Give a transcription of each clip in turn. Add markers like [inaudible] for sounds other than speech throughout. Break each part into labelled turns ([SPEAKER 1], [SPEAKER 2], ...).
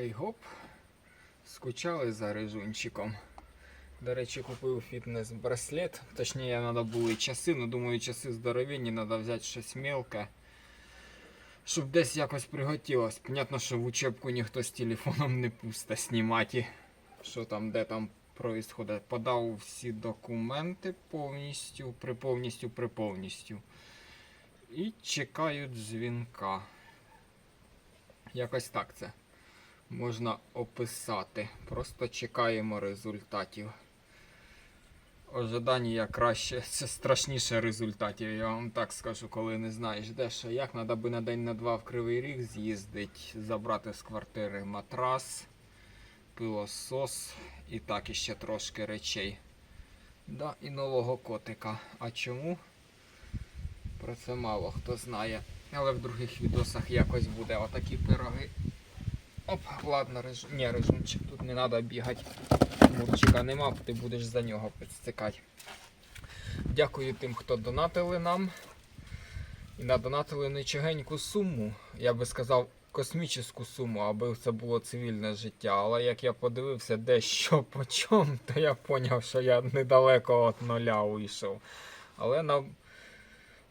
[SPEAKER 1] Хей-гоп. Скучали за рижунчиком. До речі, купив фітнес-браслет. Точніше, треба були часи, але думаю, часи здоровенні, треба взяти щось мелке. Щоб десь якось приготілось. Понятно, що в учебку ніхто з телефоном не пусте знімати. Що там, де там происходить. Подав всі документи повністю, при повністю, повністю. І чекають дзвінка. Якось так це можна описати. Просто чекаємо результатів. Ожидання краще, [laughs] це страшніше результатів. Я вам так скажу, коли не знаєш де що як. Треба би на день на два в Кривий Ріг з'їздити, забрати з квартири матрас, пилосос і так іще трошки речей. Да, і нового котика. А чому? Про це мало хто знає. Але в других відосах якось буде отакі пироги. Оп, ладно, реж... Ні, режимчик, тут не треба бігати. Мурчика нема, ти будеш за нього підстикати. Дякую тим, хто донатили нам. І надонатили нечагеньку суму. Я би сказав, космічну суму, аби це було цивільне життя. Але як я подивився, де що по чому, то я зрозумів, що я недалеко від нуля уйшов. Але на,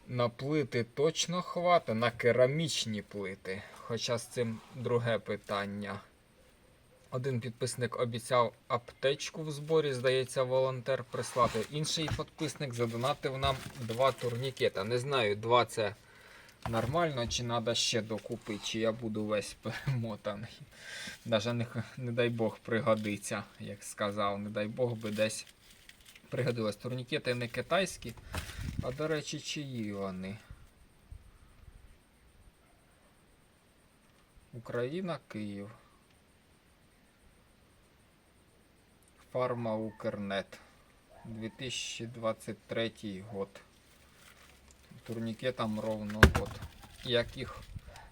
[SPEAKER 1] на плити точно хватить, на керамічні плити. Хоча з цим друге питання. Один підписник обіцяв аптечку в зборі, здається, волонтер прислати. Інший підписник задонатив нам два турнікета. Не знаю, два це нормально, чи треба ще докупити, чи я буду весь [laughs] перемотаний. Даже не, не дай Бог пригодиться, як сказав, не дай Бог би десь пригодилось. Турнікети не китайські, а до речі, чиї вони? Україна, Київ. Фарма Укрнет. 2023 год. Турнікетам ровно год. Як їх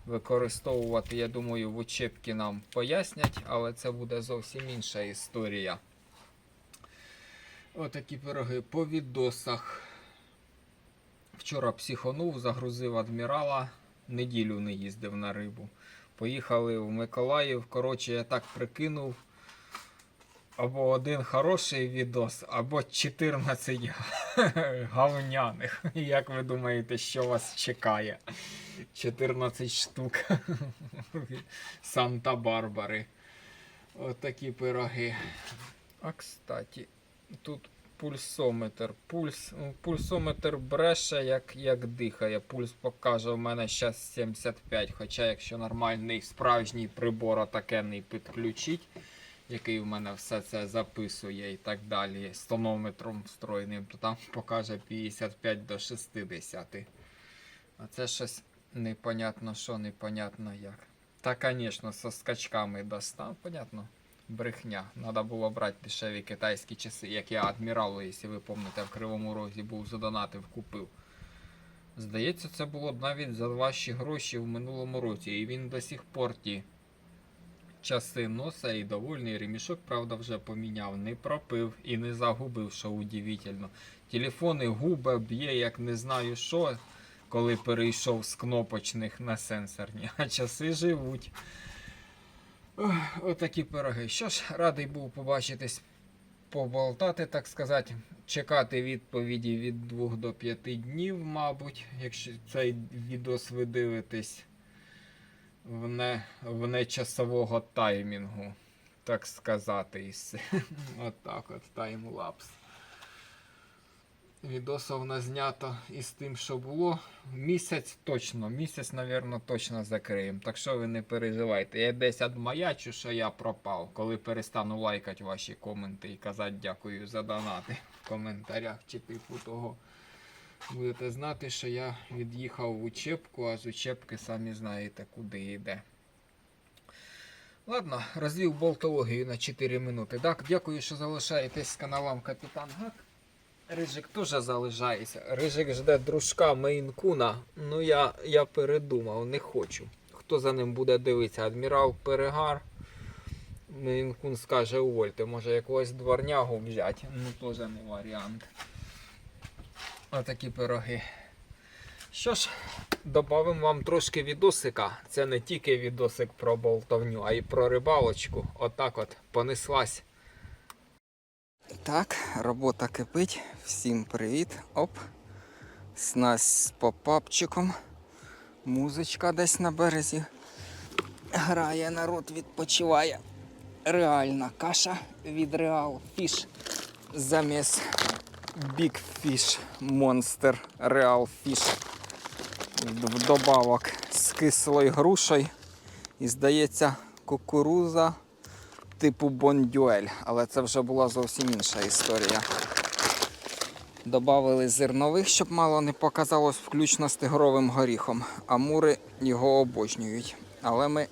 [SPEAKER 1] використовувати, я думаю, в учебці нам пояснять, але це буде зовсім інша історія. Отакі пироги по відосах. Вчора психонув, загрузив адмірала, неділю не їздив на рибу. Поїхали в Миколаїв. Коротше, я так прикинув. Або один хороший відос, або 14 [laughs] гавняних. [laughs] Як ви думаєте, що вас чекає? 14 штук [laughs] Санта-Барбари. Отакі пироги. А кстати, тут пульсометр. Пульс, ну, пульсометр бреше, як, як дихає. Пульс покаже у мене зараз 75. Хоча, якщо нормальний справжній прибор отакенний підключить, який в мене все це записує і так далі, з тонометром встроєним, то там покаже 55 до 60. А це щось непонятно що, непонятно як. Та, звісно, со скачками достав, понятно. Брехня. Надо було брати дешеві китайські часи, як я адміралу, якщо ви пам'ятаєте, в Кривому Розі був задонатив, купив. Здається, це було б навіть за ваші гроші в минулому році, і він до сих пор ті часи носа і довольний ремішок, правда, вже поміняв, не пропив і не загубив, що удивительно. Телефони губа б'є, як не знаю що, коли перейшов з кнопочних на сенсорні, а часи живуть. Отакі пироги. Що ж, радий був побачитись, поболтати, так сказати, чекати відповіді від 2 до 5 днів, мабуть, якщо цей відос ви дивитесь в, не, в нечасового таймінгу, так сказати. [laughs] Отак от таймлапс. Відосов назнято із тим, що було. Місяць точно, місяць, мабуть, точно закриємо. Так що ви не переживайте. Я десь адмаячу, що я пропав, коли перестану лайкати ваші коменти і казати дякую за донати в коментарях чи типу того. Будете знати, що я від'їхав в учебку, а з учебки самі знаєте, куди йде. Ладно, розвів болтологію на 4 минути. Так, дякую, що залишаєтесь з каналом Капітан Гак. Рижик теж залишається. Рижик жде дружка Мейнкуна. Ну я, я передумав, не хочу. Хто за ним буде дивитися? Адмірал Перегар. Мейнкун скаже увольте, може якогось дворнягу взяти. Ну теж не варіант. Отакі пироги. Що ж, додамо вам трошки відосика. Це не тільки відосик про болтовню, а й про рибалочку. Отак от понеслась. Так, робота кипить. Всім привіт. Оп. Снасть з попапчиком. Музичка десь на березі. Грає, народ відпочиває. Реальна каша від Real Fish. Замість Big Fish Monster Real Fish. Вдобавок з кислою грушею. І здається, кукуруза типу бондюель. Але це вже була зовсім інша історія. Добавили зернових, щоб мало не показалось, включно з тигровим горіхом. Амури його обожнюють. Але ми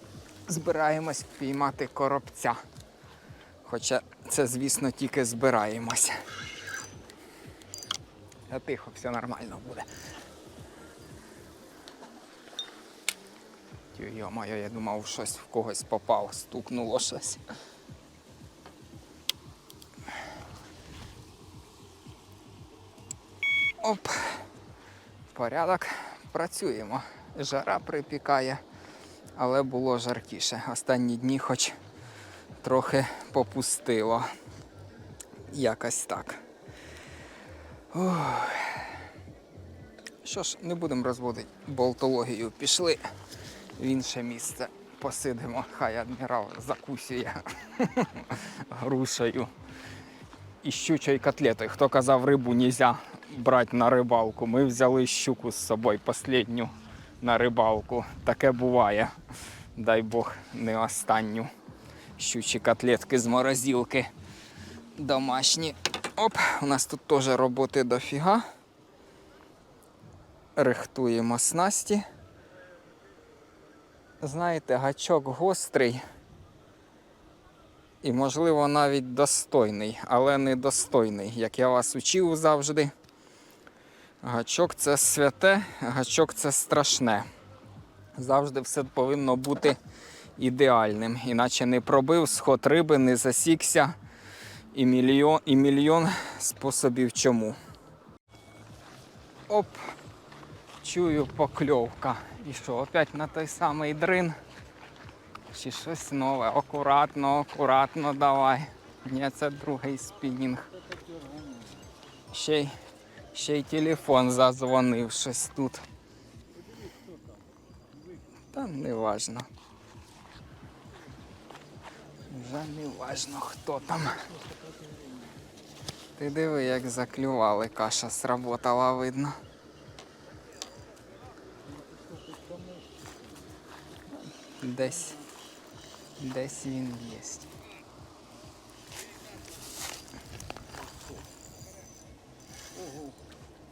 [SPEAKER 1] збираємось піймати коробця. Хоча це, звісно, тільки збираємось. Та тихо, все нормально буде. Йо-моє, я думав, щось в когось попало, стукнуло щось. Оп. Порядок. Працюємо. Жара припікає, але було жаркіше. Останні дні хоч трохи попустило. Якось так. Ух. Що ж, не будемо розводити болтологію. Пішли в інше місце. Посидимо, хай адмірал закусює [laughs] грушею і щучою котлетою. Хто казав, рибу нельзя брати на рибалку. Ми взяли щуку з собою останню на рибалку. Таке буває. Дай Бог, не останню. Щучі котлетки з морозилки. Домашні. Оп, у нас тут теж роботи дофіга. Рихтуємо снасті. Знаєте, гачок гострий і, можливо, навіть достойний, але не достойний, як я вас учив завжди. Гачок це святе, гачок це страшне. Завжди все повинно бути ідеальним. Іначе не пробив сход риби, не засікся і мільйон, і мільйон способів чому. Оп, чую покльовка. І що, опять на той самий дрин? Чи щось нове? Акуратно, акуратно давай. Ні, це другий спінінг. Ще й, ще й телефон зазвонив щось тут. Та не важно. Вже не важно, хто там. Ти диви, як заклювали, каша сработала, видно. Десь. Десь він є.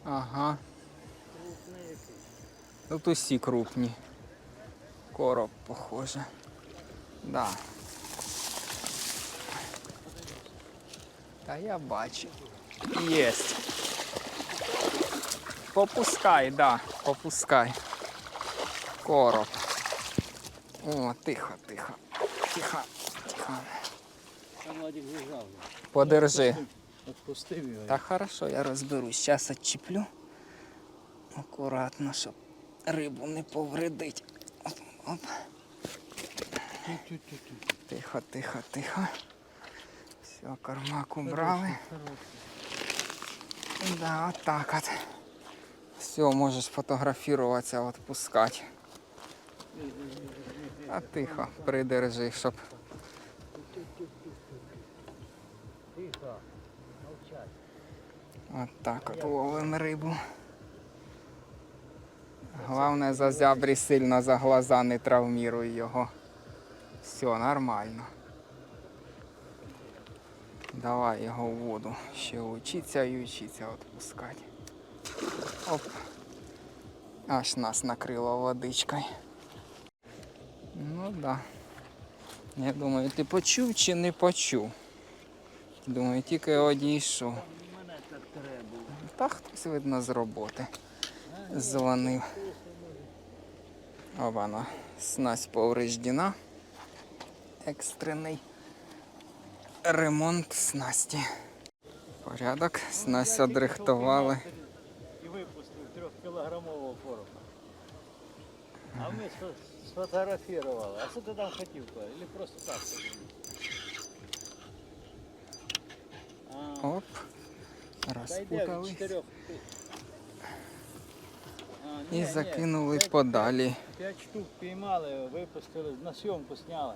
[SPEAKER 1] Ага. Тут усі крупні. Короб, похоже. Да. Та я бачу. Єсть. Попускай, да, попускай. Короб. О, тихо, тихо. Тихо, тихо. Подержи.
[SPEAKER 2] Отпустив його.
[SPEAKER 1] Та хорошо, я розберусь. Зараз відчіплю. Акуратно, щоб рибу не повредить. Оп, оп. Тихо, тихо, тихо. Все, кармак убрали. Да, вот так от. Все, можеш фотографуватися, відпускати. А тихо, придержи, щоб.
[SPEAKER 2] Тихо.
[SPEAKER 1] От так от ловимо рибу. Головне за зябрі сильно за глаза не травміруй його. Все, нормально. Давай його в воду. Ще учиться і учиться відпускати. Оп. Аж нас накрило водичкою. Ну да. Я думаю, ти почув чи не почув? Думаю, тільки одійшов. Та хтось видно з роботи. Дзвонив. Обана. Снасть повреждена. Екстрений ремонт снасті. Порядок. Снасть одрихтували.
[SPEAKER 2] І випустив трьохкілограмового коробку. А ми сфо- сфотографували. А що ти там хотів? Или просто так? собі? А,
[SPEAKER 1] Оп.
[SPEAKER 2] та йде в
[SPEAKER 1] Розпутали.
[SPEAKER 2] чотирьох.
[SPEAKER 1] І закинули подалі.
[SPEAKER 2] П'ять штук піймали, випустили, на зйомку зняли.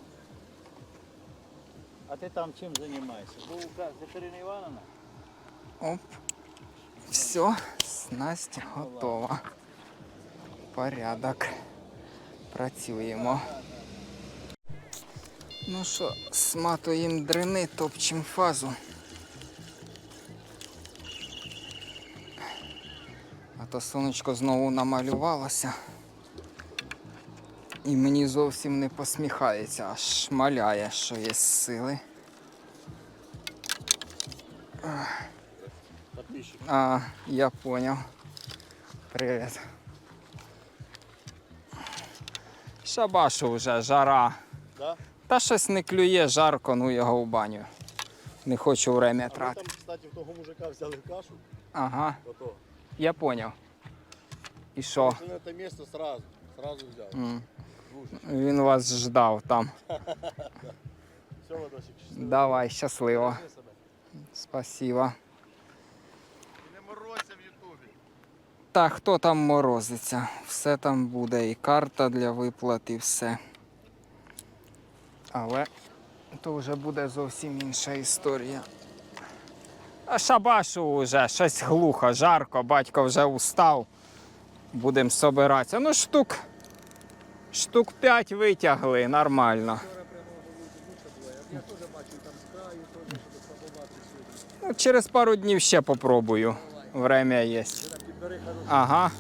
[SPEAKER 2] А ти там чим займаєшся? Був указ Катерина Івановна?
[SPEAKER 1] Оп. Все, снасть готова. Порядок. Працюємо. Ну що, сматуємо дрини, топчемо фазу. То сонечко знову намалювалося. І мені зовсім не посміхається, аж шмаляє, що є сили. А, я понял. Привет. Шабашу вже, жара.
[SPEAKER 2] Да?
[SPEAKER 1] Та щось не клює, жарко, ну його в баню. Не хочу время
[SPEAKER 3] А ми там, кстати, в того мужика взяли кашу,
[SPEAKER 1] Ага,
[SPEAKER 3] ото.
[SPEAKER 1] Я понял. І що?
[SPEAKER 3] На те місце сразу, сразу.
[SPEAKER 1] М,
[SPEAKER 3] Двушечку.
[SPEAKER 1] Він вас ждав там. [laughs]
[SPEAKER 3] Все, Вадосик, щасливо.
[SPEAKER 1] Давай, щасливо. Спасибо.
[SPEAKER 3] Не морозься в Ютубі.
[SPEAKER 1] Так, хто там морозиться? Все там буде, і карта для виплат, і все. Але то вже буде зовсім інша історія. Шабашу вже, щось глухо, жарко, батько вже устав. Будемо собиратися. Ну, штук. Штук 5 витягли, нормально. Ну, через пару днів ще попробую. Время є. Ага.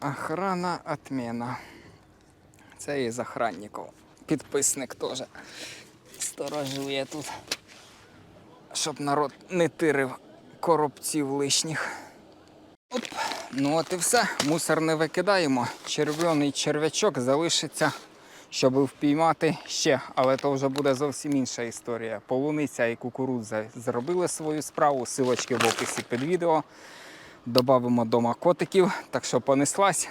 [SPEAKER 1] Охрана отмена. Це із охранників. Підписник теж сторожує тут. Щоб народ не тирив коробців лишніх. Оп. Ну от і все. Мусор не викидаємо. Червоний черв'ячок залишиться, щоб впіймати ще, але то вже буде зовсім інша історія. Полуниця і кукурудза зробили свою справу. Силочки в описі під відео. Добавимо дома котиків, так що понеслась.